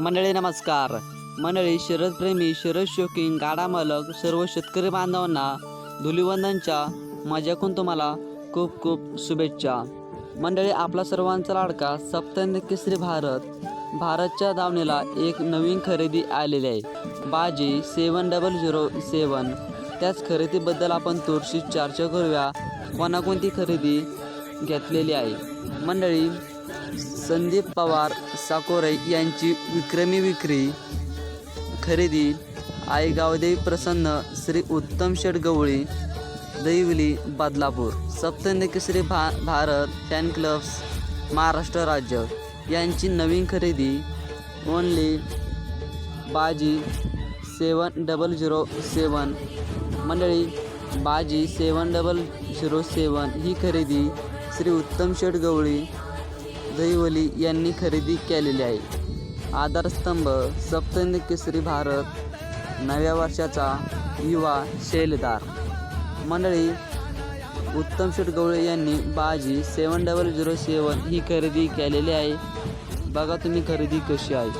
मंडळी नमस्कार. मंडळी शरदप्रेमी शरद शोकिंग गाडा मालक सर्व शेतकरी बांधवांना धुलिवंदनच्या माझ्याकडून तुम्हाला खूप खूप शुभेच्छा. मंडळी आपला सर्वांचा लाडका सप्तन केसरी भारत भारतच्या दावणीला एक नवीन खरेदी आलेली आहे. बाजी सेवन डबल झिरो सेवन. त्याच खरेदीबद्दल आपण थोडीशी चर्चा करूया. कोणाकोणती खरेदी घेतलेली आहे? मंडळी संदीप पवार साकोरे यांची विक्रमी विक्री. खरेदी आईगावदेवी प्रसन्न श्री उत्तम शेठ गवळी दैवली बदलापूर. सप्तंद भा भारत फॅन क्लब्स महाराष्ट्र राज्य. यांची नवीन खरेदी ओनली बाजी सेवन डबल झिरो सेवन. मंडळी बाजी सेवन डबल झिरो सेवन ही खरेदी श्री उत्तम शेठ गवळी दहिवली यांनी खरेदी केलेली आहे. आधारस्तंभ सप्तंद केसरी भारत नव्या वर्षाचा युवा शैलदार. मंडळी उत्तम शेटगवळे यांनी बाजी सेवन डबल झिरो सेवन ही खरेदी केलेली आहे. बघा तुम्ही खरेदी कशी आहे.